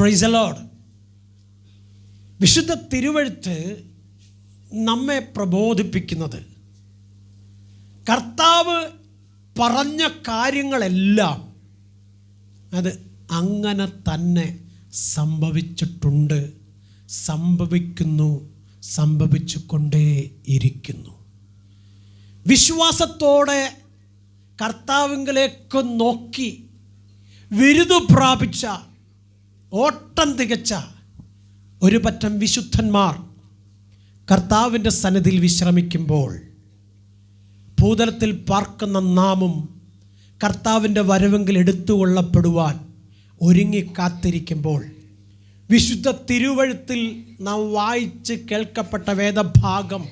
പ്രൈസലോഡ് വിശുദ്ധ തിരുവഴുത്ത് നമ്മെ പ്രബോധിപ്പിക്കുന്നത്. കർത്താവ് പറഞ്ഞ കാര്യങ്ങളെല്ലാം അത് അങ്ങനെ തന്നെ സംഭവിച്ചിട്ടുണ്ട് സംഭവിക്കുന്നു സംഭവിച്ചു കൊണ്ടേ ഇരിക്കുന്നു വിശ്വാസത്തോടെ കർത്താവിങ്കിലേക്ക് നോക്കി വിരുദു പ്രാപിച്ച ഓട്ടം തികച്ച ഒരു പറ്റം വിശുദ്ധന്മാർ കർത്താവിന്റെ സന്നിധിയിൽ വിശ്രമിക്കുമ്പോൾ ഭൂതലത്തിൽ പാർക്കുന്ന നാമും കർത്താവിന്റെ വരവെങ്കിൽ എടുത്തുകൊള്ളപ്പെടുവാൻ ഒരുങ്ങി കാത്തിരിക്കുമ്പോൾ വിശുദ്ധ തിരുവഴുത്തിൽ നാം വായിച്ച് കേൾക്കപ്പെട്ട വേദഭാഗം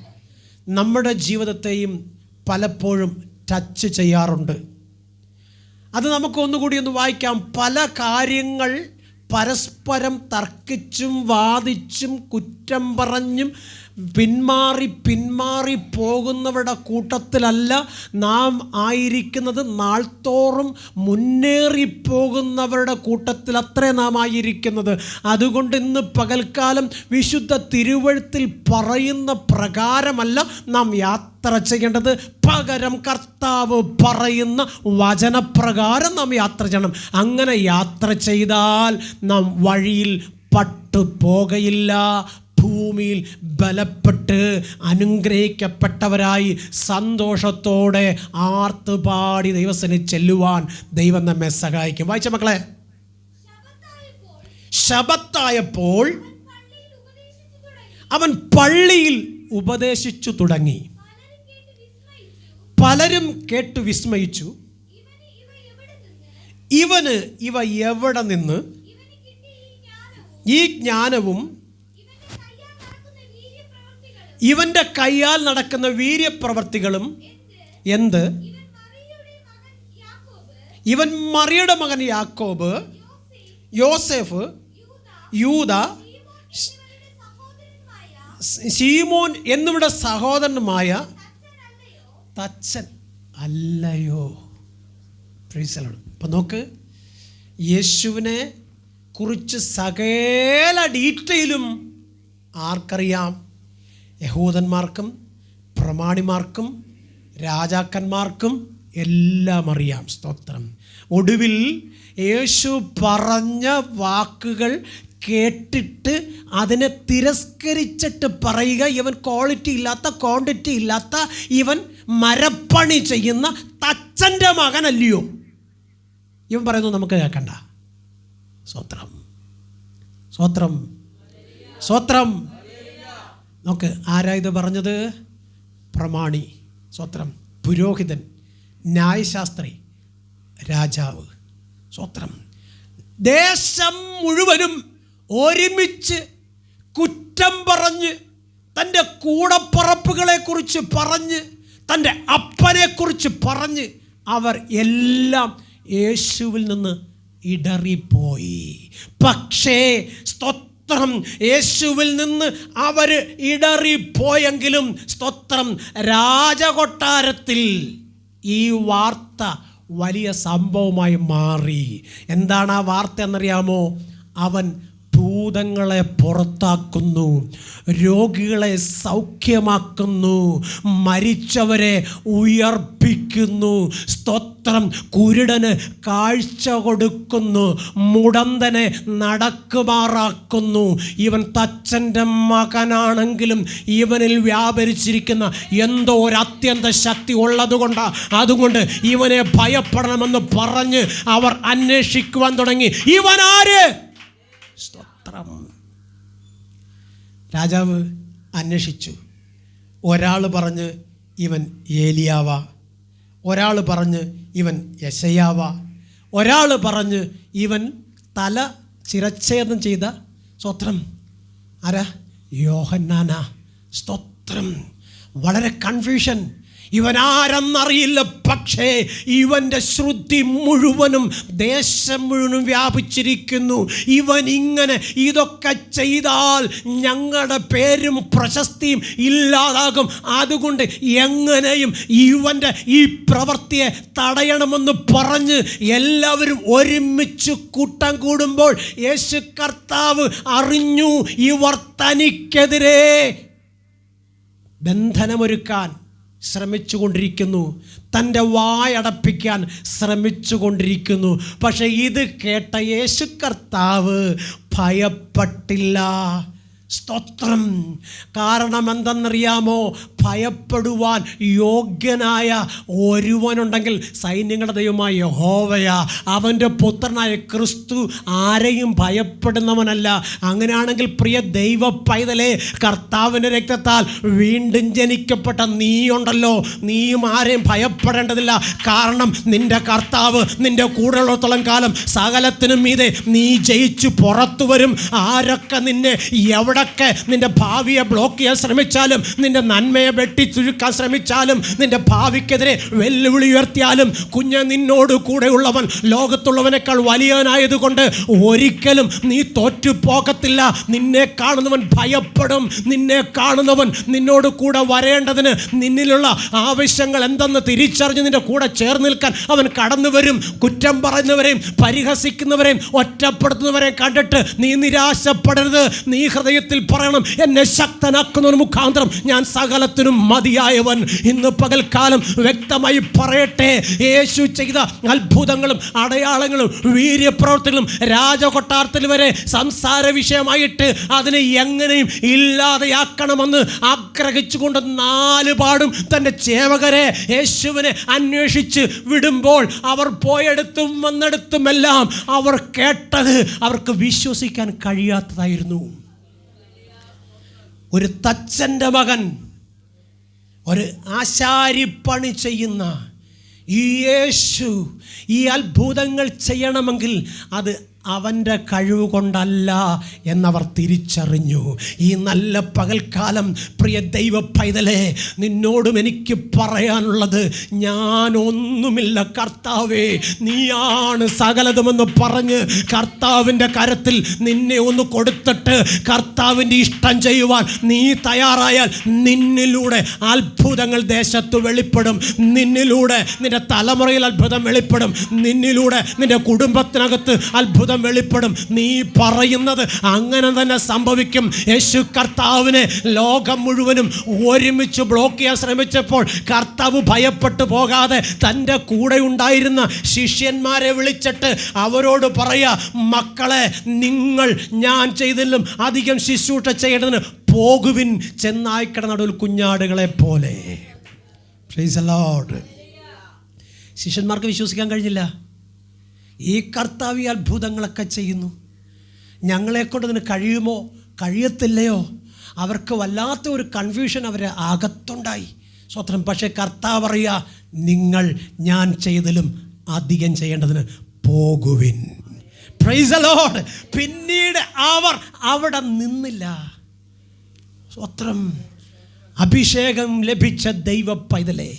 നമ്മുടെ ജീവിതത്തെയും പലപ്പോഴും ടച്ച് ചെയ്യാറുണ്ട്. അത് നമുക്ക് ഒന്നുകൂടി ഒന്ന് വായിക്കാം. പല കാര്യങ്ങൾ പരസ്പരം തർക്കിച്ചും വാദിച്ചും കുറ്റം പറഞ്ഞും പിന്മാറി പിന്മാറി പോകുന്നവരുടെ കൂട്ടത്തിലല്ല നാം ആയിരിക്കുന്നത്. നാൾത്തോറും മുന്നേറിപ്പോകുന്നവരുടെ കൂട്ടത്തിൽ അത്രേ നാം ആയിരിക്കുന്നത്. അതുകൊണ്ട് ഇന്ന് പകൽക്കാലം വിശുദ്ധ തിരുവഴുത്തിൽ പറയുന്ന പ്രകാരമല്ല നാം യാത്ര ചെയ്യേണ്ടത്. പകരം കർത്താവ് പറയുന്ന വചനപ്രകാരം നാം യാത്ര ചെയ്യണം. അങ്ങനെ യാത്ര ചെയ്താൽ നാം വഴിയിൽ പട്ടു പോകയില്ല ഭൂമിയിൽ ബലപ്പെട്ട് അനുഗ്രഹിക്കപ്പെട്ടവരായി സന്തോഷത്തോടെ ആർത്തുപാടി ദൈവസന് ചെല്ലുവാൻ ദൈവം നമ്മെ സഹായിക്കും. വായിച്ച മക്കളെ. ശബത്തായപ്പോൾ അവൻ പള്ളിയിൽ ഉപദേശിച്ചു തുടങ്ങി. പലരും കേട്ടു വിസ്മയിച്ചു. ഇവന് ഇവ എവിടെ നിന്ന്? ഈ ജ്ഞാനവും ഇവന്റെ കയ്യാൽ നടക്കുന്ന വീര്യപ്രവർത്തികളും എന്ത്? ഇവൻ മറിയുടെ മകൻ യാക്കോബ് യോസെഫ് യൂത ശീമോൻ എന്നിവിടെ സഹോദരനുമായ തച്ചൻ അല്ലയോ? പ്രീസലാണ് അപ്പം നോക്ക് യേശുവിനെ കുറിച്ച് സകല ഡീറ്റെയിലും ആർക്കറിയാം? യഹൂദന്മാർക്കും പ്രമാണിമാർക്കും രാജാക്കന്മാർക്കും എല്ലാം അറിയാം. സ്തോത്രം. ഒടുവിൽ യേശു പറഞ്ഞ വാക്കുകൾ കേട്ടിട്ട് അതിനെ തിരസ്കരിച്ചിട്ട് പറയുക ഇവൻ ക്വാളിറ്റി ഇല്ലാത്ത ക്വാണ്ടിറ്റി ഇല്ലാത്ത ഇവൻ മരപ്പണി ചെയ്യുന്ന തച്ചന്റെ മകനല്ലയോ? ഇവൻ പറയുന്നു നമുക്ക് കേൾക്കണ്ട. സ്വത്രം സ്വത്രം സ്വത്രം നോക്ക് ആരാ ഇത് പറഞ്ഞത്? പ്രമാണി സ്വത്രം പുരോഹിതൻ ന്യായശാസ്ത്രി രാജാവ്. സ്വത്രം. ദേശം മുഴുവനും ഒരുമിച്ച് കുറ്റം പറഞ്ഞ് തന്റെ കൂടപ്പറപ്പുകളെക്കുറിച്ച് പറഞ്ഞ് തന്റെ അപ്പനെക്കുറിച്ച് പറഞ്ഞ് അവർ എല്ലാം യേശുവിൽ നിന്ന് ഇടറിപ്പോയി. പക്ഷേ സ്തോത്രം യേശുവിൽ നിന്ന് അവർ ഇടറിപ്പോയെങ്കിലും സ്തോത്രം. രാജകൊട്ടാരത്തിൽ ഈ വാർത്ത വലിയ സംഭവമായി മാറി. എന്താണ് ആ വാർത്ത എന്നറിയാമോ? അവൻ ഭൂതങ്ങളെ പുറത്താക്കുന്നു രോഗികളെ സൗഖ്യമാക്കുന്നു മരിച്ചവരെ ഉയർപ്പിക്കുന്നു സ്തോത്രം കുരുടന് കാഴ്ച കൊടുക്കുന്നു മുടന്തനെ നടക്കുമാറാക്കുന്നു. ഇവൻ തച്ചന്റെ മകനാണെങ്കിലും ഇവനിൽ വ്യാപരിച്ചിരിക്കുന്ന എന്തോ ഒരു അത്യന്ത ശക്തി ഉള്ളതുകൊണ്ട് അതുകൊണ്ട് ഇവനെ ഭയപ്പെടണമെന്ന് പറഞ്ഞ് അവർ അന്വേഷിക്കുവാൻ തുടങ്ങി. ഇവനാര്? സ്തോത്രം രാജാവ് അന്വേഷിച്ചു. ഒരാൾ പറഞ്ഞ് ഇവൻ ഏലിയാവ. ഒരാൾ പറഞ്ഞ് ഇവൻ യശയാവ ഒരാൾ പറഞ്ഞ് ഇവൻ തല ചിരച്ഛേദം ചെയ്ത സ്തോത്രം. ആരാ? യോഹന്നാന. സ്തോത്രം. വളരെ കൺഫ്യൂഷൻ ഇവൻ ആരെന്നറിയില്ല പക്ഷേ ഇവന്റെ ശ്രുതി മുഴുവനും ദേശം മുഴുവനും വ്യാപിച്ചിരിക്കുന്നു. ഇവൻ ഇങ്ങനെ ഇതൊക്കെ ചെയ്താൽ ഞങ്ങളുടെ പേരും പ്രശസ്തിയും ഇല്ലാതാകും. അതുകൊണ്ട് എങ്ങനെയും ഇവന്റെ ഈ പ്രവൃത്തിയെ തടയണമെന്ന് പറഞ്ഞ് എല്ലാവരും ഒരുമിച്ച് കൂട്ടം കൂടുമ്പോൾ യേശു കർത്താവ് അറിഞ്ഞു ഇവർ തനിക്കെതിരെ ബന്ധനമൊരുക്കാൻ ശ്രമിച്ചുകൊണ്ടിരിക്കുന്നു. തന്റെ വായടപ്പിക്കാൻ ശ്രമിച്ചുകൊണ്ടിരിക്കുന്നു. പക്ഷേ ഇത് കേട്ട യേശു കർത്താവ് ഭയപ്പെട്ടില്ല. സ്തോത്രം. കാരണം എന്തെന്നറിയാമോ ഭയപ്പെടുവാൻ യോഗ്യനായ ഒരുവനുണ്ടെങ്കിൽ സൈന്യങ്ങളുടെ ദൈവമായ യഹോവയ. അവന്റെ പുത്രനായ ക്രിസ്തു ആരെയും ഭയപ്പെടുന്നവനല്ല. അങ്ങനെയാണെങ്കിൽ പ്രിയ ദൈവ പൈതലെ കർത്താവിന്റെ രക്തത്താൽ വീണ്ടും ജനിക്കപ്പെട്ട നീയുണ്ടല്ലോ. നീയും ആരെയും ഭയപ്പെടേണ്ടതില്ല. കാരണം നിന്റെ കർത്താവ് നിന്റെ കൂടെയുള്ളത്തോളം കാലം സകലത്തിനും മീതെ നീ ജയിച്ചു പുറത്തു വരും. ആരൊക്കെ നിന്നെ എവിടൊക്കെ നിന്റെ ഭാവിയെ ബ്ലോക്ക് ചെയ്യാൻ ശ്രമിച്ചാലും നിന്റെ നന്മയെ വെട്ടി ചുരുക്കാൻ ശ്രമിച്ചാലും നിന്റെ ഭാവിക്കെതിരെ വെല്ലുവിളി ഉയർത്തിയാലും കുഞ്ഞ് നിന്നോട് കൂടെയുള്ളവൻ ലോകത്തുള്ളവനേക്കാൾ വലിയവനായതുകൊണ്ട് ഒരിക്കലും നീ തോറ്റു പോകത്തില്ല നിന്നെ കാണുന്നവൻ ഭയപ്പെടും. നിന്നെ കാണുന്നവൻ നിന്നോട് കൂടെ വരേണ്ടതിന് നിന്നിലുള്ള ആവശ്യങ്ങൾ എന്തെന്ന് തിരിച്ചറിഞ്ഞ് നിന്റെ കൂടെ ചേർന്ന് നിൽക്കാൻ അവൻ കടന്നു വരും. കുറ്റം പറയുന്നവരെയും പരിഹസിക്കുന്നവരെയും ഒറ്റപ്പെടുത്തുന്നവരെയും കണ്ടിട്ട് നീ നിരാശപ്പെടരുത്. നീ ഹൃദയത്തിൽ പറയണം എന്നെ ശക്തനാക്കുന്നതിന് മുഖാന്തരം ഞാൻ സകലത്തിനും മതിയായവൻ. ഇന്ന് പകൽക്കാലം വ്യക്തമായി പറയട്ടെ യേശു ചെയ്ത അത്ഭുതങ്ങളും അടയാളങ്ങളും വീര്യപ്രവർത്തികളും രാജകൊട്ടാരത്തിൽ വരെ സംസാര വിഷയമായിട്ട് അതിനെ എങ്ങനെയും ഇല്ലാതെയാക്കണമെന്ന് ആഗ്രഹിച്ചുകൊണ്ട് നാല് പാടും തന്റെ ചേവകരെ യേശുവിനെ അന്വേഷിച്ച് വിടുമ്പോൾ അവർ പോയെടുത്തും വന്നെടുത്തുമെല്ലാം അവർ കേട്ടത് അവർക്ക് വിശ്വസിക്കാൻ കഴിയാത്തതായിരുന്നു. ഒരു തച്ചന്റെ മകൻ ഒരു ആശാരിപ്പണി ചെയ്യുന്ന ഈ യേശു ഈ അത്ഭുതങ്ങൾ ചെയ്യണമെങ്കിൽ അത് അവന്റെ കഴിവ് കൊണ്ടല്ല എന്നവർ തിരിച്ചറിഞ്ഞു. ഈ നല്ല പകൽക്കാലം പ്രിയ ദൈവ പൈതലേ നിന്നോടും എനിക്ക് പറയാനുള്ളത് ഞാനൊന്നുമില്ല കർത്താവേ നീയാണ് സകലതുമെന്ന് പറഞ്ഞ് കർത്താവിന്റെ കരത്തിൽ നിന്നെ ഒന്ന് കൊടുത്തിട്ട് കർത്താവിന്റെ ഇഷ്ടം ചെയ്യുവാൻ നീ തയ്യാറായാൽ നിന്നിലൂടെ അത്ഭുതങ്ങൾ ദേശത്ത് വെളിപ്പെടും. നിന്നിലൂടെ നിന്റെ തലമുറയിൽ അത്ഭുതം വെളിപ്പെടും. നിന്നിലൂടെ നിന്റെ കുടുംബത്തിനകത്ത് അത്ഭുതം വെളിപ്പെടും. നീ പറയുന്നത് അങ്ങനെ തന്നെ സംഭവിക്കും. യേശു കർത്താവിനെ ലോകം മുഴുവനും ഒരുമിച്ച് ബ്ലോക്ക് ചെയ്യാൻ ശ്രമിച്ചപ്പോൾ കർത്താവ് ഭയപ്പെട്ടു പോകാതെ തന്റെ കൂടെ ഉണ്ടായിരുന്ന ശിഷ്യന്മാരെ വിളിച്ചിട്ട് അവരോട് പറയുക മക്കളെ നിങ്ങൾ ഞാൻ ചെയ്തില്ലും അധികം ശുശ്രൂഷ ചെയ്യേണ്ടതിന് പോകുവിൻ ചെന്നായ്ക്കട നടുവിൽ കുഞ്ഞാടുകളെ പോലെ. ശിഷ്യന്മാർക്ക് വിശ്വസിക്കാൻ കഴിഞ്ഞില്ല. ഈ കർത്താവ് ഈ അത്ഭുതങ്ങളൊക്കെ ചെയ്യുന്നു. ഞങ്ങളെക്കൊണ്ട് ഇതിന് കഴിയുമോ? കഴിയത്തില്ലയോ? അവർക്ക് വല്ലാത്ത ഒരു കൺഫ്യൂഷൻ അവരെ അകത്തുണ്ടായി സ്വത്രം പക്ഷേ കർത്താവ് പറയുക നിങ്ങൾ ഞാൻ ചെയ്തതിലും അധികം ചെയ്യേണ്ടതിന് പോകുവിൻ. പ്രൈസ് പിന്നീട് അവർ അവിടെ നിന്നില്ല. സ്വത്രം അഭിഷേകം ലഭിച്ച ദൈവ പൈതലേ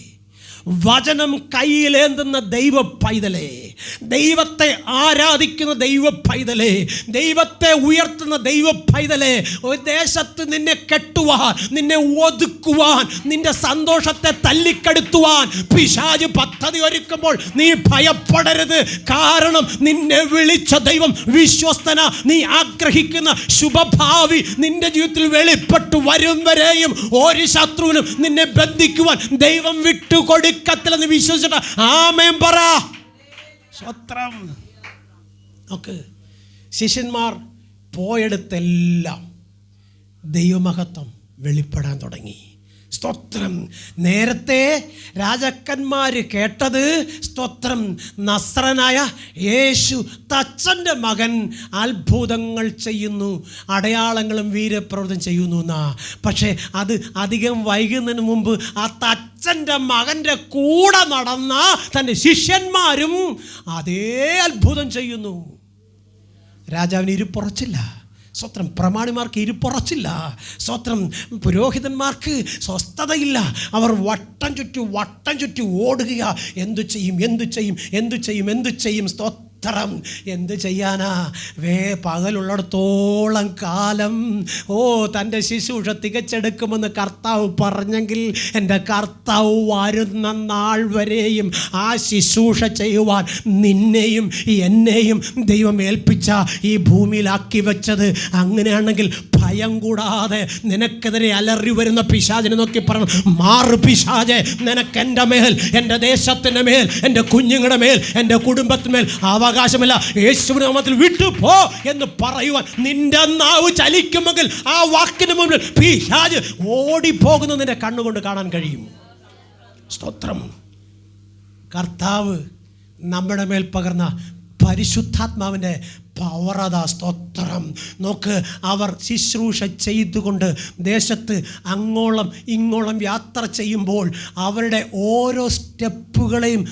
വചനം കയ്യിലേന്തുന്ന ദൈവ പൈതലേ ദൈവത്തെ ആരാധിക്കുന്ന ദൈവ പൈതലേ ദൈവത്തെ ഉയർത്തുന്ന ദൈവ പൈതലേ ഒരു ദേശത്ത് നിന്നെ കെട്ടുവാൻ നിന്നെ ഒതുക്കുവാൻ നിന്റെ സന്തോഷത്തെ തല്ലിക്കെടുത്തുവാൻ പിശാജ് പദ്ധതി ഒരുക്കുമ്പോൾ നീ ഭയപ്പെടരുത്. കാരണം നിന്നെ വിളിച്ച ദൈവം വിശ്വസ്തന. നീ ആഗ്രഹിക്കുന്ന ശുഭഭാവി നിന്റെ ജീവിതത്തിൽ വെളിപ്പെട്ടു വരും വരെയും ഒരു ശത്രുവിനും നിന്നെ ബന്ധിക്കുവാൻ ദൈവം വിട്ടുകൊടുക്കത്തില്ലെന്ന് വിശ്വസിച്ചിട്ട് ആമേൻ പറ. സ്വത്രം. നോക്ക് ശിഷ്യന്മാർ പോയെടുത്തെല്ലാം ദൈവമഹത്വം വെളിപ്പെടാൻ തുടങ്ങി. സ്തോത്രം. നേരത്തെ രാജാക്കന്മാർ കേട്ടത് സ്തോത്രം. നസ്രനായ യേശു തച്ചന്റെ മകൻ അത്ഭുതങ്ങൾ ചെയ്യുന്നു. അടയാളങ്ങളും വീരപ്രവൃത്തം ചെയ്യുന്നു എന്നാ. പക്ഷേ അത് അധികം വൈകുന്നതിന് മുമ്പ് ആ തച്ചന്റെ മകന്റെ കൂടെ നടന്ന തന്റെ ശിഷ്യന്മാരും അതേ അത്ഭുതം ചെയ്യുന്നു. രാജാവിന് ഇരുപ്പുറച്ചില്ല സ്വത്രം പ്രമാണിമാർക്ക് ഇരുപ്പുറച്ചില്ല. സ്വത്രം പുരോഹിതന്മാർക്ക് സ്വസ്ഥതയില്ല. അവർ വട്ടം ചുറ്റി വട്ടം ചുറ്റി ഓടുക. എന്തു ചെയ്യും? എന്തു ചെയ്യും? എന്തു ചെയ്യും? എന്തു ചെയ്യും? സ്തോത്രം എന്ത് ചെയ്യാനാ? വേ പകലുള്ളിടത്തോളം കാലം. ഓ തന്റെ ശുശ്രൂഷ തികച്ചെടുക്കുമെന്ന് കർത്താവ് പറഞ്ഞെങ്കിൽ എന്റെ കർത്താവ് വരുന്ന നാൾ വരെയും ആ ശുശ്രൂഷ ചെയ്യുവാൻ നിന്നെയും എന്നെയും ദൈവം ഏൽപ്പിച്ച ഈ ഭൂമിയിലാക്കി വെച്ചത്. അങ്ങനെയാണെങ്കിൽ ഭയം കൂടാതെ നിനക്കെതിരെ അലറി വരുന്ന പിശാചിനെ നോക്കി പറയണം മാറു പിശാജെ നിനക്ക് എന്റെ മേൽ എന്റെ ദേശത്തിന്റെ മേൽ എന്റെ കുഞ്ഞുങ്ങളുടെ മേൽ എന്റെ കുടുംബത്തിന്മേൽ അവകാശമില്ല. യേശുവിന്റെ നാമത്തിൽ വിട്ടു പോ എന്ന് പറയുവാൻ നിന്റെ നാവ് ചലിക്കുമെങ്കിൽ ആ വാക്കിന് മുമ്പിൽ പിശാജ് ഓടിപ്പോകുന്നത് നിന്റെ കണ്ണുകൊണ്ട് കാണാൻ കഴിയും. സ്തോത്രം. കർത്താവ് നമ്മുടെ മേൽ പകർന്ന പരിശുദ്ധാത്മാവിന്റെ പവറതാ സ്തോത്രം. നോക്ക് അവർ ശുശ്രൂഷ ചെയ്തുകൊണ്ട് ദേശത്ത് അങ്ങോളം ഇങ്ങോളം യാത്ര ചെയ്യുമ്പോൾ അവരുടെ ഓരോ സ്റ്റെപ്പുകളെയും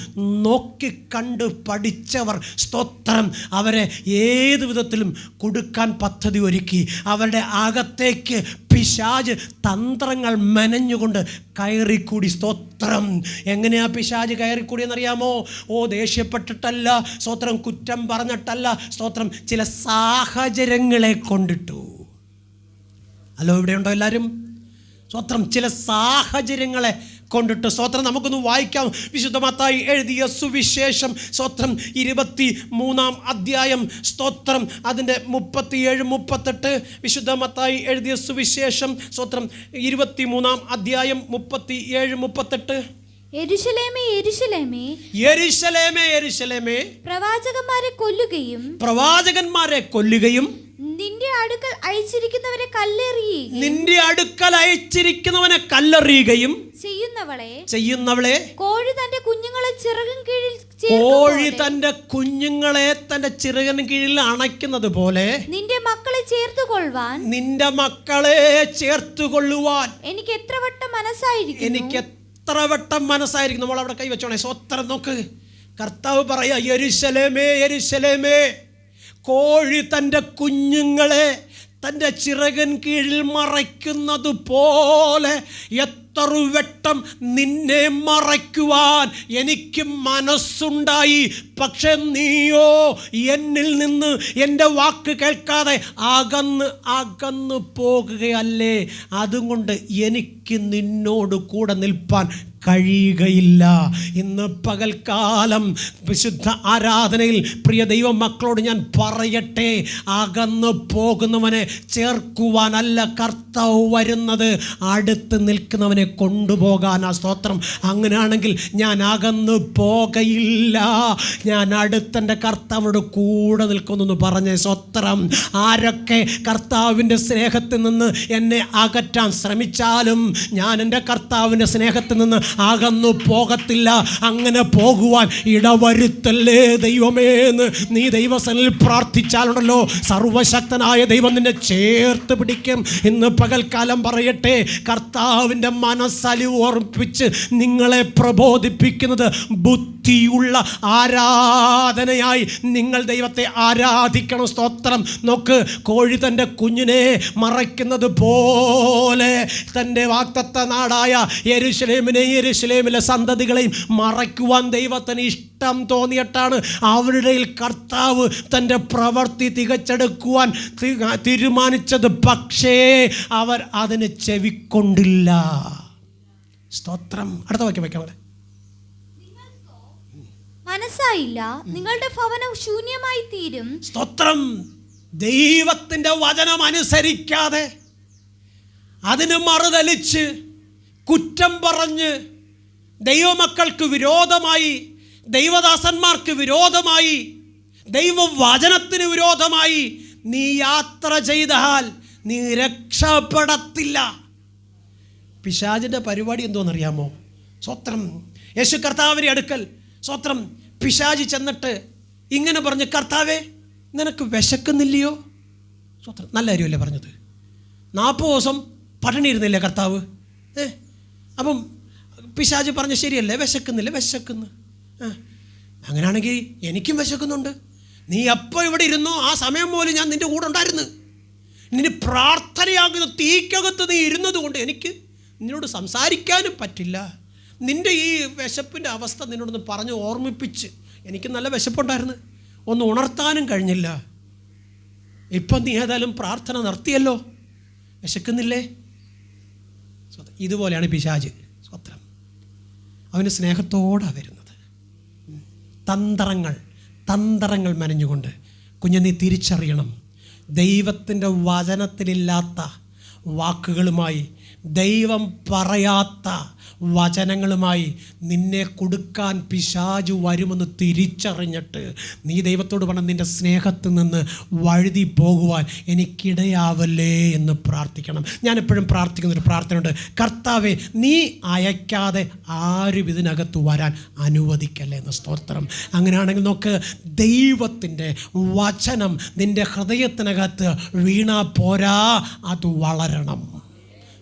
നോക്കിക്കണ്ട് പഠിച്ചവർ സ്തോത്രം. അവരെ ഏത് വിധത്തിലും കൊടുക്കാൻ പദ്ധതി ഒരുക്കി. അവരുടെ അകത്തേക്ക് പിശാജ് തന്ത്രങ്ങൾ മെനഞ്ഞുകൊണ്ട് കയറിക്കൂടി സ്തോത്രം. എങ്ങനെയാ പിശാജ് കയറിക്കൂടിയെന്നറിയാമോ? ഓ ദേഷ്യപ്പെട്ടിട്ടല്ല സ്തോത്രം കുറ്റം പറഞ്ഞിട്ടല്ല സ്തോത്രം ചില സാഹചര്യങ്ങളെ കൊണ്ടിട്ടു. ഹലോ ഇവിടെയുണ്ടോ എല്ലാവരും സ്വത്രം ചില സാഹചര്യങ്ങളെ കൊണ്ടിട്ട്. സ്വത്രം നമുക്കൊന്ന് വായിക്കാം. വിശുദ്ധമത്തായി എഴുതിയ സുവിശേഷം. സ്വത്രം ഇരുപത്തി മൂന്നാം അധ്യായം. സ്തോത്രം അതിന്റെ മുപ്പത്തിയേഴ് മുപ്പത്തെട്ട്. വിശുദ്ധമത്തായി എഴുതിയ സുവിശേഷം. സ്വത്രം ഇരുപത്തി മൂന്നാം അധ്യായം മുപ്പത്തി ഏഴ് മുപ്പത്തെട്ട്. പ്രവാചകന്മാരെ കൊല്ലുകയും പ്രവാചകന്മാരെ കൊല്ലുകയും നിന്റെ അടുക്കൽ അയച്ചിരിക്കുന്നവരെ കല്ലെറിയുകയും നിന്റെ അടുക്കൽ അയച്ചിരിക്കുന്നവനെ കല്ലെറിയുകയും ചെയ്യുന്നവളെ ചെയ്യുന്നവളെ കോഴി തന്റെ കുഞ്ഞുങ്ങളെ ചിറകും കീഴിൽ കോഴി തന്റെ കുഞ്ഞുങ്ങളെ തന്റെ ചിറകിന് കീഴിൽ അണയ്ക്കുന്നത് പോലെ നിന്റെ മക്കളെ ചേർത്ത് കൊള്ളുവാൻ നിന്റെ മക്കളെ ചേർത്ത് കൊള്ളുവാൻ എനിക്ക് എത്ര വട്ടം മനസ്സായിരിക്കും എനിക്ക് എത്ര വട്ടം മനസ്സായിരിക്കും നമ്മൾ അവിടെ കൈവച്ചോണേ സ്വത്രം നോക്ക്. കർത്താവ് പറയാ യെരുശലേമേ യെരുശലേമേ കോഴി തന്റെ കുഞ്ഞുങ്ങളെ തന്റെ ചിറകൻ കീഴിൽ മറയ്ക്കുന്നത് പോലെ എത്ര വട്ടം നിന്നെ മറയ്ക്കുവാൻ എനിക്ക് മനസ്സുണ്ടായി. പക്ഷെ നീയോ എന്നിൽ നിന്ന് എന്റെ വാക്ക് കേൾക്കാതെ അകന്ന് അകന്ന് പോകുകയല്ലേ. അതുകൊണ്ട് എനിക്ക് നിന്നോട് കൂടെ നിൽപ്പാൻ കഴിയുകയില്ല. ഇന്ന് പകൽക്കാലം വിശുദ്ധ ആരാധനയിൽ പ്രിയ ദൈവ മക്കളോട് ഞാൻ പറയട്ടെ. അകന്നു പോകുന്നവനെ ചേർക്കുവാനല്ല കർത്താവ് വരുന്നത്. അടുത്ത് നിൽക്കുന്നവനെ കൊണ്ടുപോകാൻ ആ സ്തോത്രം. അങ്ങനെയാണെങ്കിൽ ഞാൻ അകന്നു പോകയില്ല. ഞാൻ അടുത്തെന്റെ കർത്താവിനോട് കൂടെ നിൽക്കുന്നെന്ന് പറഞ്ഞ സ്വത്രം ആരൊക്കെ കർത്താവിന്റെ സ്നേഹത്തിൽ നിന്ന് എന്നെ അകറ്റാൻ ശ്രമിച്ചാലും ഞാൻ എന്റെ കർത്താവിന്റെ സ്നേഹത്തിൽ നിന്ന് അകന്നു പോകത്തില്ല. അങ്ങനെ പോകുവാൻ ഇടവരുത്തല്ലേ ദൈവമേ എന്ന് നീ ദൈവസനിൽ പ്രാർത്ഥിച്ചാലുണ്ടല്ലോ. സർവശക്തനായ ദൈവം നിന്നെ ചേർത്ത് പിടിക്കും. ഇന്ന് പകൽക്കാലം പറയട്ടെ കർത്താവിന്റെ മനസ്സലി ഓർപ്പിച്ച് നിങ്ങളെ പ്രബോധിപ്പിക്കുന്നത് ബുദ്ധിയുള്ള ആരാധനയായി നിങ്ങൾ ദൈവത്തെ ആരാധിക്കണം. സ്തോത്രം. നോക്ക് കോഴി തന്റെ കുഞ്ഞിനെ മറയ്ക്കുന്നത് പോലെ തന്റെ വാക്തത്വ നാടായ എരുശലേമിനെയും എരുശലേമിലെ സന്തതികളെയും മറയ്ക്കുവാൻ ദൈവത്തിന് ഇഷ്ടം. തോന്നിയിട്ടാണ് അവരുടെ കർത്താവ് തന്റെ പ്രവൃത്തി തികച്ചെടുക്കുവാൻ തീരുമാനിച്ചത്. പക്ഷേ അവർ അതിന് ചെവിക്കൊണ്ടില്ല. സ്തോത്രം. അടുത്ത വാക്യം വയ്ക്കാം അവിടെ. മനസ്സായില്ല. നിങ്ങളുടെ ഭവനം ശൂന്യമായി തീരും. സ്തോത്രം. ദൈവത്തിന്റെ വചനം അനുസരിക്കാതെ അതിന് മറുതലിച്ച് കുറ്റം പറഞ്ഞ് ദൈവമക്കൾക്ക് വിരോധമായി ദൈവദാസന്മാർക്ക് വിരോധമായി ദൈവവചനത്തിന് വിരോധമായി നീ യാത്ര ചെയ്താൽ നീ രക്ഷപ്പെടത്തില്ല. പിശാജിന്റെ പരിപാടി എന്തോന്നറിയാമോ? സ്വത്രം. യേശു കർത്താവിന്റെ അടുക്കൽ സ്വത്രം. പിശാജി ചെന്നിട്ട് ഇങ്ങനെ പറഞ്ഞ് കർത്താവേ നിനക്ക് വിശക്കുന്നില്ലയോ? സ്വത്രം. നല്ല കാര്യമല്ലേ പറഞ്ഞത്. നാൽപ്പത് ദിവസം പട്ടിണി കർത്താവ്? ഏ? അപ്പം പിശാജ് പറഞ്ഞ ശരിയല്ലേ വിശക്കുന്നില്ല വിശക്കുന്നു. അങ്ങനെയാണെങ്കിൽ എനിക്കും വിശക്കുന്നുണ്ട്. നീ എപ്പോൾ ഇവിടെ ഇരുന്നോ ആ സമയം പോലും ഞാൻ നിന്റെ കൂടെ ഉണ്ടായിരുന്നു. നിന്റെ പ്രാർത്ഥനയാകുന്ന തീക്കകത്ത് നീ ഇരുന്നത് കൊണ്ട് എനിക്ക് നിന്നോട് സംസാരിക്കാനും പറ്റില്ല. നിന്റെ ഈ വിശപ്പിന്റെ അവസ്ഥ നിന്നോടൊന്ന് പറഞ്ഞ് ഓർമ്മിപ്പിച്ച് എനിക്ക് നല്ല വിശപ്പുണ്ടായിരുന്നു. ഒന്ന് ഉണർത്താനും കഴിഞ്ഞില്ല. ഇപ്പം നീ ഏതായാലും പ്രാർത്ഥന നിർത്തിയല്ലോ. വിശക്കുന്നില്ലേ. ഇതുപോലെയാണ് പിശാജ്. സ്വത്രം. അവന് സ്നേഹത്തോടാണ് വരുന്നത്. തന്ത്രങ്ങൾ തന്ത്രങ്ങൾ മെനഞ്ഞുകൊണ്ട്. കുഞ്ഞ് നീ തിരിച്ചറിയണം. ദൈവത്തിന്റെ വചനത്തിലില്ലാത്ത വാക്കുകളുമായി ദൈവം പറയാത്ത വചനങ്ങളുമായി നിന്നെ കൊടുക്കാൻ പിശാജു വരുമെന്ന് തിരിച്ചറിഞ്ഞിട്ട് നീ ദൈവത്തോട് പറഞ്ഞ നിന്റെ സ്നേഹത്ത് നിന്ന് വഴുതി പോകുവാൻ എനിക്കിടയാവല്ലേ എന്ന് പ്രാർത്ഥിക്കണം. ഞാനെപ്പോഴും പ്രാർത്ഥിക്കുന്നൊരു പ്രാർത്ഥനയുണ്ട്. കർത്താവെ നീ അയക്കാതെ ആരും ഇതിനകത്ത് വരാൻ അനുവദിക്കല്ലേ എന്ന സ്തോത്രം. അങ്ങനെയാണെങ്കിൽ നോക്ക് ദൈവത്തിന്റെ വചനം നിന്റെ ഹൃദയത്തിനകത്ത് വീണാ പോരാ അത് വളരണം.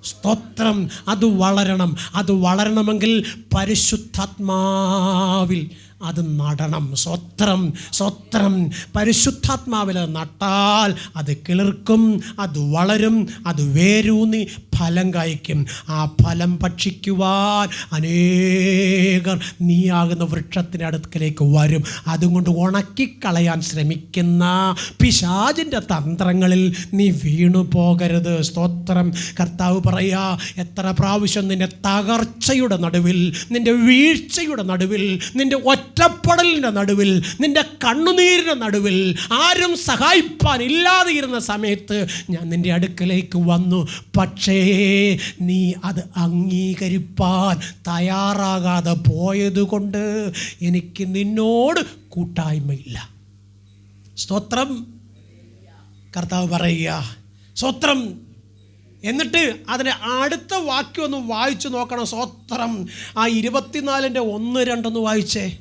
സ്തോത്രം. അത് വളരണം. അത് വളരണമെങ്കിൽ പരിശുദ്ധാത്മാവിൽ അത് നടണം. സ്വത്രം സ്വത്രം പരിശുദ്ധാത്മാവിൽ നട്ടാൽ അത് കിളിർക്കും അത് വളരും അത് വേരൂന്നി ഫലം കായ്ക്കും. ആ ഫലം ഭക്ഷിക്കുവാൻ അനേകർ നീയാകുന്ന വൃക്ഷത്തിന്റെ അടുക്കലേക്ക് വരും. അതുകൊണ്ട് ഉണക്കിക്കളയാൻ ശ്രമിക്കുന്ന പിശാചിന്റെ തന്ത്രങ്ങളിൽ നീ വീണു പോകരുത്. സ്തോത്രം. കർത്താവ് പറയാ എത്ര പ്രാവശ്യം നിന്റെ തകർച്ചയുടെ നടുവിൽ നിന്റെ വീഴ്ചയുടെ നടുവിൽ നിന്റെ ഒറ്റപ്പെടലിന്റെ നടുവിൽ നിന്റെ കണ്ണുനീരിന്റെ നടുവിൽ ആരും സഹായിപ്പാൻ ഇല്ലാതെ ഇരുന്ന സമയത്ത് ഞാൻ നിന്റെ അടുക്കലേക്ക് വന്നു. പക്ഷേ നീ അത് അംഗീകരിപ്പാൻ തയ്യാറാകാതെ പോയതുകൊണ്ട് എനിക്ക് നിന്നോട് കൂട്ടായ്മയില്ല. സ്തോത്രം. കർത്താവ് പറയുക സ്വത്രം എന്നിട്ട് അതിന്റെ അടുത്ത വാക്യം ഒന്ന് വായിച്ചു നോക്കണം. സ്വത്രം ആ ഇരുപത്തിനാലിന്റെ ഒന്ന് രണ്ടൊന്ന് വായിച്ചേ.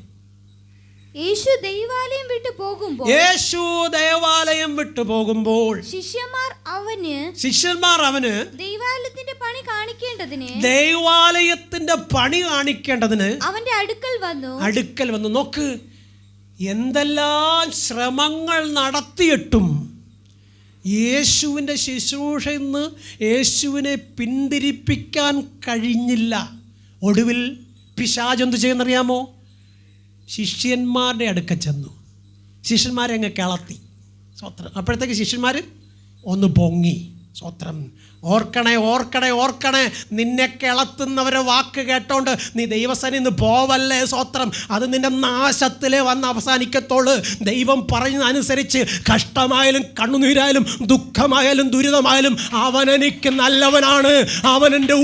യേശു ദൈവാലയം വിട്ടു പോകുമ്പോൾ യേശു ദേവാലയം വിട്ടു പോകുമ്പോൾ ശിഷ്യന്മാർ അവന് ശിഷ്യന്മാർ അവന് ദൈവാലയത്തിന്റെ പണി കാണിക്കേണ്ടതിന് ദൈവാലയത്തിന്റെ പണി കാണിക്കേണ്ടതിന് അവന്റെ അടുക്കൽ വന്നു. അടുക്കൽ വന്നു. നോക്ക് എന്തെല്ലാം ശ്രമങ്ങൾ നടത്തിയിട്ടും യേശുവിന്റെ ശുശ്രൂഷയിൽ നിന്ന് യേശുവിനെ പിന്തിരിപ്പിക്കാൻ കഴിഞ്ഞില്ല. ഒടുവിൽ പിശാജ് എന്ത് ചെയ്യുന്നറിയാമോ ശിഷ്യന്മാരുടെ അടുക്ക ചെന്നു. ശിഷ്യന്മാരെ അങ്ങ് കിളത്തി സ്വത്രം. അപ്പോഴത്തേക്ക് ശിഷ്യന്മാർ ഒന്ന് പൊങ്ങി. സ്വത്രം. ഓർക്കണേ ഓർക്കണേ ഓർക്കണേ. നിന്നെ കിളത്തുന്നവരെ വാക്ക് കേട്ടോണ്ട് നീ ദൈവസനിൽ നിന്ന് പോവല്ലേ സ്വത്രം അത് നിന്റെ നാശത്തിലേ വന്ന് അവസാനിക്കത്തോൾ. ദൈവം പറയുന്നതനുസരിച്ച് കഷ്ടമായാലും കണ്ണുനീരായാലും ദുഃഖമായാലും ദുരിതമായാലും അവൻ എനിക്ക് നല്ലവനാണ്. അവൻ എന്റെ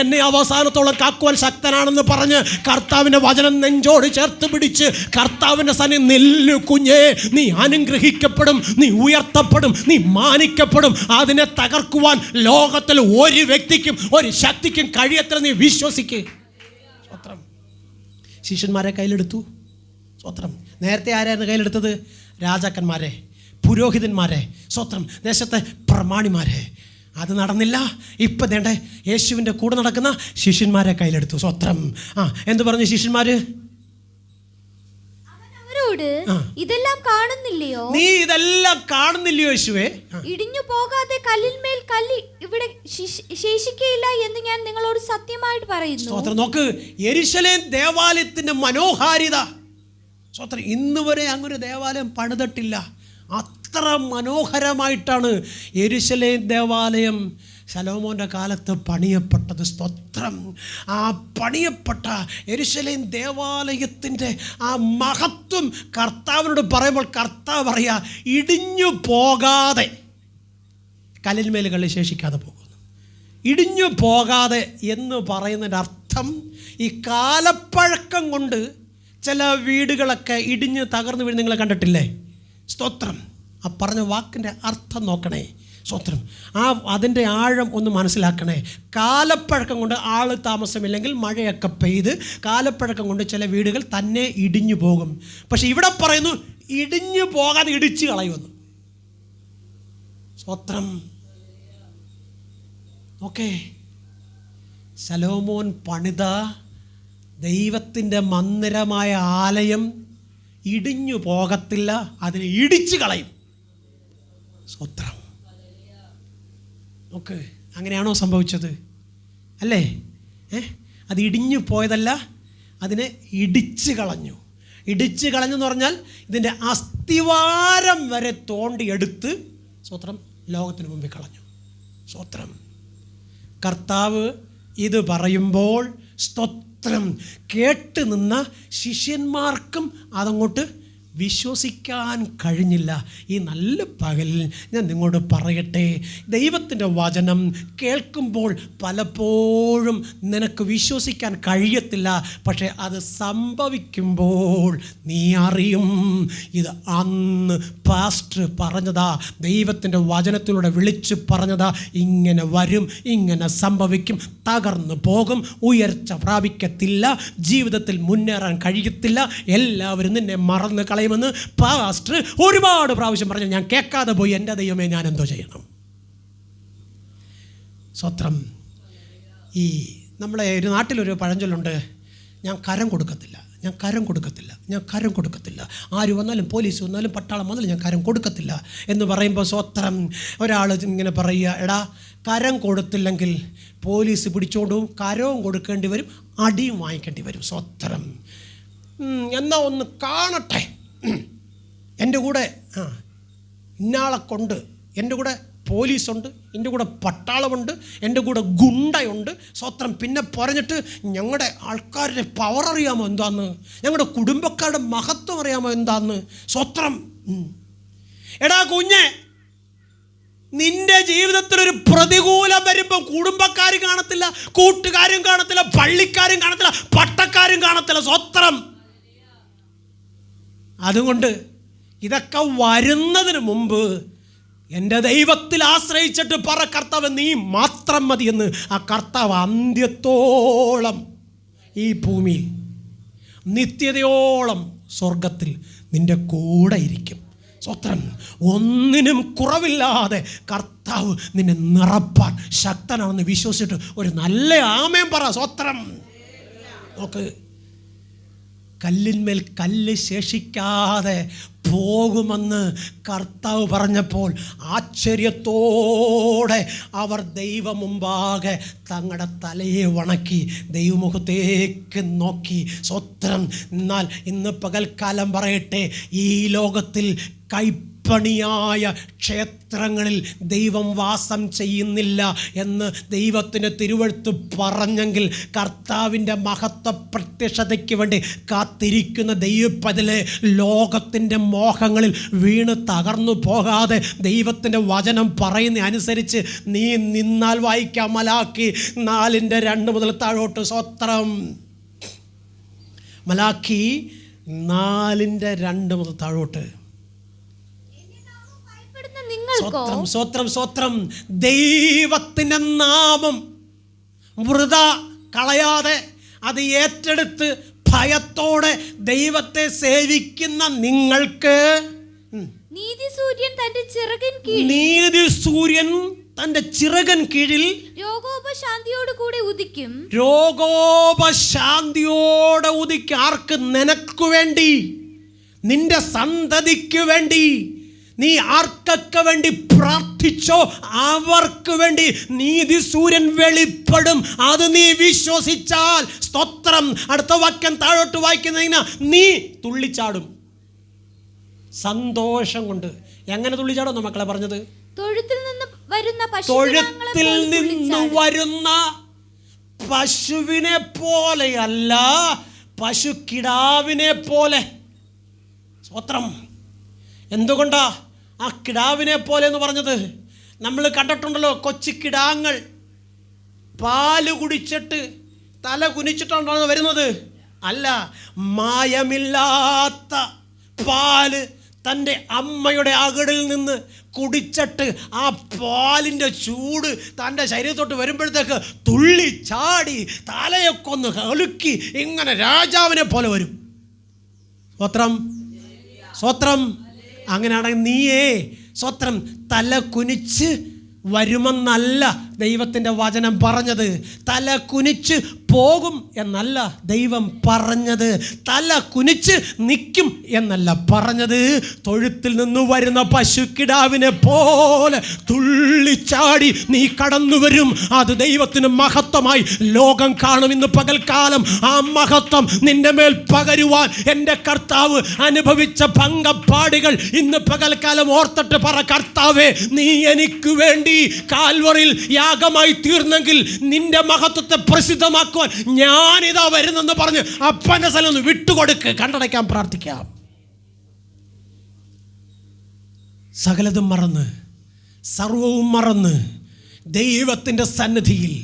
എന്നെ അവസാനത്തോളം കാക്കുവാൻ ശക്തനാണെന്ന് പറഞ്ഞ് കർത്താവിന്റെ വചനം നെഞ്ചോട് ചേർത്ത് പിടിച്ച് കർത്താവിന്റെ സനി നെല്ലു കുഞ്ഞേ. നീ അനുഗ്രഹിക്കപ്പെടും നീ ഉയർത്തപ്പെടും നീ മാനിക്കപ്പെടും. അതിനെ തകർക്കുവാൻ ലോകത്തിൽ ഒരു വ്യക്തിക്കും ഒരു ശക്തിക്കും കഴിയത്ര നീ വിശ്വസിക്ക്. സ്വത്രം. ശിഷ്യന്മാരെ കയ്യിലെടുത്തു. സ്വത്രം. നേരത്തെ ആരായിരുന്നു കയ്യിലെടുത്തത്? രാജാക്കന്മാരെ പുരോഹിതന്മാരെ സ്വത്രം. ദേശത്തെ പ്രമാണിമാരെ. അത് നടന്നില്ല. ഇപ്പം വേണ്ട യേശുവിന്റെ കൂടെ നടക്കുന്ന ശിഷ്യന്മാരെ കയ്യിലെടുത്തു. സ്വത്രം. ആ എന്ത് പറഞ്ഞു ശിഷ്യന്മാർ അവരോട് ഇതെല്ലാം കാണുന്നില്ലയോ? നീ ഇതെല്ലാം കാണുന്നില്ലയോ യേശുവേ? ഇടിഞ്ഞു പോകാതെ കല്ലിന്മേൽ കല്ല് ഇവിടെ ശേഷിക്കയില്ല എന്ന് ഞാൻ നിങ്ങളോട് സത്യമായിട്ട് പറയുന്നു. സ്തോത്രം നോക്ക് യെരുശലേം ദേവാലയത്തിന്റെ മനോഹാരിത. സ്തോത്രം ഇന്ന് വരെ അങ്ങൊരു ദേവാലയം പണിതിട്ടില്ല. അത്ര മനോഹരമായിട്ടാണ് യെരുശലേം ദേവാലയം ശലോമോന്റെ കാലത്ത് പണിയപ്പെട്ടത് സ്തോത്രം. ആ പണിയപ്പെട്ട എരുശലേം ദേവാലയത്തിന്റെ ആ മഹത്വം കർത്താവിനോട് പറയുമ്പോൾ കർത്താവ് പറയുക ഇടിഞ്ഞു പോകാതെ. കലിന്മേലുകളിൽ ശേഷിക്കാതെ പോകുന്നു. ഇടിഞ്ഞു പോകാതെ എന്ന് പറയുന്നതിന്റെ അർത്ഥം ഈ കാലപ്പഴക്കം കൊണ്ട് ചില വീടുകളൊക്കെ ഇടിഞ്ഞ് തകർന്നു വീട് നിങ്ങൾ കണ്ടിട്ടില്ലേ? സ്തോത്രം. ആ പറഞ്ഞ വാക്കിന്റെ അർത്ഥം നോക്കണേ. സ്തോത്രം ആ അതിന്റെ ആഴം ഒന്ന് മനസ്സിലാക്കണേ. കാലപ്പഴക്കം കൊണ്ട് ആൾ താമസമില്ലെങ്കിൽ മഴയൊക്കെ പെയ്ത് കാലപ്പഴക്കം കൊണ്ട് ചില വീടുകൾ തന്നെ ഇടിഞ്ഞു പോകും. പക്ഷെ ഇവിടെ പറയുന്നു ഇടിഞ്ഞു പോകാതെ ഇടിച്ചു കളയുമെന്ന് സ്വത്രം. ഓക്കെ സലോമോൻ പണിത ദൈവത്തിന്റെ മന്ദിരമായ ആലയം ഇടിഞ്ഞു പോകത്തില്ല അതിനെ ഇടിച്ചു കളയും. സ്തോത്രം ഓക്കെ അങ്ങനെയാണോ സംഭവിച്ചത്? അല്ലേ? ഏ? അത് ഇടിഞ്ഞു പോയതല്ല അതിനെ ഇടിച്ച് കളഞ്ഞു. ഇടിച്ച് കളഞ്ഞെന്ന് പറഞ്ഞാൽ ഇതിന്റെ അസ്ഥിവാരം വരെ തോണ്ടിയെടുത്ത് സ്വത്രം ലോകത്തിന് മുമ്പിൽ കളഞ്ഞു. സ്വത്രം. കർത്താവ് ഇത് പറയുമ്പോൾ സ്തോത്രം. കേട്ട് നിന്ന ശിഷ്യന്മാർക്കും അതങ്ങോട്ട് വിശ്വസിക്കാൻ കഴിഞ്ഞില്ല. ഈ നല്ല പകലിൽ ഞാൻ നിങ്ങളോട് പറയട്ടെ. ദൈവത്തിന്റെ വചനം കേൾക്കുമ്പോൾ പലപ്പോഴും നിനക്ക് വിശ്വസിക്കാൻ കഴിയത്തില്ല. പക്ഷേ അത് സംഭവിക്കുമ്പോൾ നീ അറിയും. ഇത് അന്ന് പാസ്റ്റർ പറഞ്ഞതാ. ദൈവത്തിന്റെ വചനത്തിലൂടെ വിളിച്ച് പറഞ്ഞതാ. ഇങ്ങനെ വരും ഇങ്ങനെ സംഭവിക്കും. തകർന്നു പോകും ഉയർച്ച പ്രാപിക്കത്തില്ല ജീവിതത്തിൽ മുന്നേറാൻ കഴിയത്തില്ല. എല്ലാവരും നിന്നെ മറന്ന് കളയുമെന്ന് പാസ്റ്റർ ഒരുപാട് പ്രാവശ്യം പറഞ്ഞു. ഞാൻ കേൾക്കാതെ പോയി. എന്റെ ദൈവമേ ഞാൻ എന്തോ ചെയ്യണം. സ്വത്രം. ഈ നമ്മളെ ഒരു നാട്ടിലൊരു പഴഞ്ചൊല്ലുണ്ട്. ഞാൻ കരം കൊടുക്കത്തില്ല. ഞാൻ കരം കൊടുക്കത്തില്ല. ഞാൻ കരം കൊടുക്കത്തില്ല. ആര് വന്നാലും പോലീസ് വന്നാലും പട്ടാളം വന്നാലും ഞാൻ കരം കൊടുക്കത്തില്ല എന്ന് പറയുമ്പോൾ സ്വത്രം ഒരാൾ ഇങ്ങനെ പറയുക എടാ കരം കൊടുത്തില്ലെങ്കിൽ പോലീസ് പിടിച്ചോണ്ടും കരവും കൊടുക്കേണ്ടി വരും. അടിയും വാങ്ങിക്കേണ്ടി വരും. സ്വത്രം. എന്നാൽ എന്നാ ഒന്ന് കാണട്ടെ. എന്റെ കൂടെ ആ ഇന്നാളെ കൊണ്ട് എന്റെ കൂടെ പോലീസുണ്ട് എന്റെ കൂടെ പട്ടാളമുണ്ട് എന്റെ കൂടെ ഗുണ്ടയുണ്ട്. സ്വത്രം പിന്നെ പറഞ്ഞിട്ട് ഞങ്ങളുടെ ആൾക്കാരുടെ പവർ അറിയാമോ എന്താന്ന്? ഞങ്ങളുടെ കുടുംബക്കാരുടെ മഹത്വം അറിയാമോ എന്താന്ന്? സ്വത്രം എടാ കുഞ്ഞെ നിന്റെ ജീവിതത്തിൽ ഒരു പ്രതികൂലം വരുമ്പോൾ കുടുംബക്കാരും കാണത്തില്ല കൂട്ടുകാരും കാണത്തില്ല പള്ളിക്കാരും കാണത്തില്ല പട്ടക്കാരും കാണത്തില്ല സ്വത്രം. അതുകൊണ്ട് ഇതൊക്കെ വരുന്നതിന് മുമ്പ് എന്റെ ദൈവത്തിൽ ആശ്രയിച്ചിട്ട് പറ കർത്താവ് നീ മാത്രം മതിയെന്ന് ആ കർത്താവ് അന്ത്യത്തോളം ഈ ഭൂമിയിൽ നിത്യതയോളം സ്വർഗത്തിൽ നിന്റെ കൂടെ ഇരിക്കും. സ്വത്രം ഒന്നിനും കുറവില്ലാതെ കർത്താവ് നിന്നെ നിറപ്പാൻ ശക്തനാണെന്ന് വിശ്വസിച്ചിട്ട് ഒരു നല്ല ആമയം പറ സ്വത്രം. നോക്ക് കല്ലിന്മേൽ കല്ല് ശേഷിക്കാതെ പോകുമെന്ന് കർത്താവ് പറഞ്ഞപ്പോൾ ആശ്ചര്യത്തോടെ അവർ ദൈവം മുമ്പാകെ തങ്ങളുടെ തലയെ വണക്കി ദൈവമുഖത്തേക്ക് നോക്കി. സ്വത്രം എന്നാൽ ഇന്ന് പകൽക്കാലം പറയട്ടെ ഈ ലോകത്തിൽ കൈപ്പണിയായ ക്ഷേത്രങ്ങളിൽ ദൈവം വാസം ചെയ്യുന്നില്ല എന്ന് ദൈവത്തിന് തിരുവഴുത്ത് പറഞ്ഞെങ്കിൽ കർത്താവിന്റെ മഹത്വ പ്രത്യക്ഷതയ്ക്ക് വേണ്ടി കാത്തിരിക്കുന്ന ദൈവപ്പതിലെ ലോകത്തിന്റെ മോഹങ്ങളിൽ വീണ് തകർന്നു പോകാതെ ദൈവത്തിന്റെ വചനം പറയുന്ന അനുസരിച്ച് നീ നിന്നാൽ വായിക്കാം മലാക്കി നാലിന്റെ രണ്ട് മുതൽ താഴോട്ട് സ്വത്രം. മലാക്കി നാലിന്റെ രണ്ട് മുതൽ താഴോട്ട്. സ്വത്രം സ്വത്രം സ്വത്രം. ദൈവത്തിന്റെ നാമം വൃത കളയാതെ അത് ഏറ്റെടുത്ത് ഭയത്തോടെ ദൈവത്തെ സേവിക്കുന്ന നിങ്ങൾക്ക് നീതി സൂര്യൻ തന്റെ ചിറകിൻ കീഴിൽ. നീതി സൂര്യൻ തന്റെ ചിറകൻ കീഴിൽ രോഗോപശാന്തിയോട് കൂടെ ഉദിക്കും. രോഗോപശാന്തിയോടെ ഉദിക്കും. ആർക്ക്? നിനക്ക് വേണ്ടി. നിന്റെ സന്തതിക്ക് വേണ്ടി. നീ ആർക്കൊക്കെ വേണ്ടി പ്രാർത്ഥിച്ചോ അവർക്ക് വേണ്ടി നീതി സൂര്യൻ വെളിപ്പെടും. അത് നീ വിശ്വസിച്ചാൽ. സ്തോത്രം. അടുത്ത വാക്യം താഴോട്ട് വായിക്കുന്നതിന് നീ തുള്ളിച്ചാടും. സന്തോഷം കൊണ്ട്. എങ്ങനെ തുള്ളിച്ചാടും മക്കളെ പറഞ്ഞത്? തൊഴുത്തിൽ നിന്ന് വരുന്ന തൊഴുത്തിൽ നിന്ന് വരുന്ന പശുവിനെ പോലെയല്ല പശുക്കിടാവിനെ പോലെ. സ്വത്രം എന്തുകൊണ്ടാ? ആ കിടാവിനെ പോലെ എന്ന് പറഞ്ഞത്. നമ്മൾ കണ്ടിട്ടുണ്ടല്ലോ കൊച്ചു കിടാങ്ങൾ. പാൽ കുടിച്ചിട്ട് തല കുനിച്ചിട്ടാണോ വരുന്നത്. അല്ല മായമില്ലാത്ത പാൽ തന്റെ അമ്മയുടെ അകടിൽ നിന്ന് കുടിച്ചിട്ട് ആ പാലിന്റെ ചൂട് തന്റെ ശരീരത്തോട്ട് വരുമ്പോഴത്തേക്ക് തുള്ളി ചാടി തലയൊക്കെ ഒന്ന് കളുക്കി ഇങ്ങനെ രാജാവിനെ പോലെ വരും. സ്വത്രം സ്വത്രം. അങ്ങനെയാണെങ്കിൽ നീയേ സ്വത്രം തല കുനിച്ച് വരുമെന്നല്ല ദൈവത്തിന്റെ വചനം പറഞ്ഞത്. തല കുനിച്ച് പോകും എന്നല്ല ദൈവം പറഞ്ഞത്. തല കുനിച്ച് നിൽക്കും എന്നല്ല പറഞ്ഞത്. തൊഴുത്തിൽ നിന്ന് വരുന്ന പശുക്കിടാവിനെ പോലെ തുള്ളിച്ചാടി നീ കടന്നു വരും. അത് ദൈവത്തിന് മഹത്വമായി ലോകം കാണും ഇന്ന് പകൽക്കാലം. ആ മഹത്വം നിന്റെ മേൽ പകരുവാൻ എന്റെ കർത്താവ് അനുഭവിച്ച പങ്കപ്പാടികൾ ഇന്ന് പകൽക്കാലം ഓർത്തിട്ട് പറ കർത്താവേ നീ എനിക്ക് വേണ്ടി കാൽവറിൽ യാഗമായി തീർന്നെങ്കിൽ നിന്റെ മഹത്വത്തെ ഞാനിതാ വരുന്നെന്ന് പറഞ്ഞ് അപ്പന്റെ സ്ഥലം ഒന്ന് വിട്ടുകൊടുക്ക് കണ്ടടയ്ക്കാൻ പ്രാർത്ഥിക്കാം. സകലതും മറന്ന് സർവവും മറന്ന് ദൈവത്തിന്റെ സന്നിധിയിൽ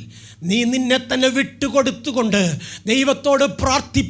നീ നിന്നെ തന്നെ വിട്ടുകൊടുത്തുകൊണ്ട് ദൈവത്തോട് പ്രാർത്ഥിപ്പാൻ